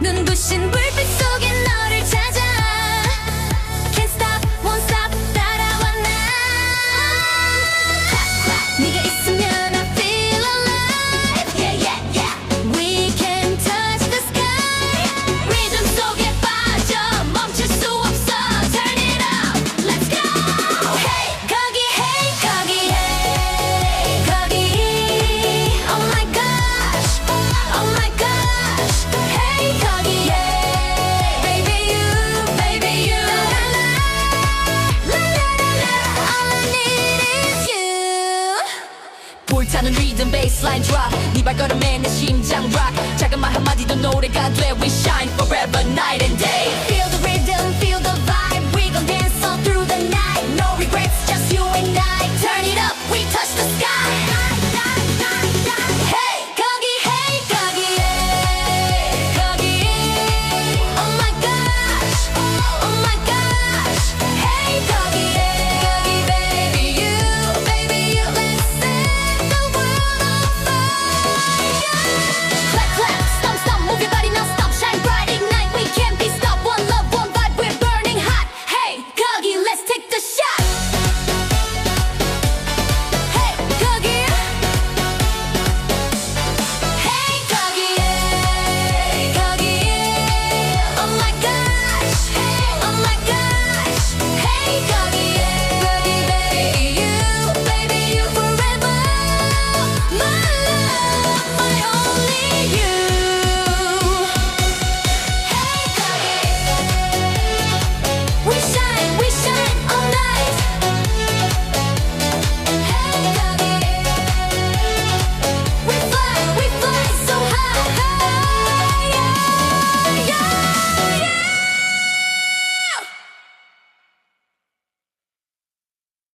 눈부신 나는 리듬 베이스라인 drop 네 발걸음에 내 심장 rock 작은 말 한마디도 노래가 돼 We shine forever night and day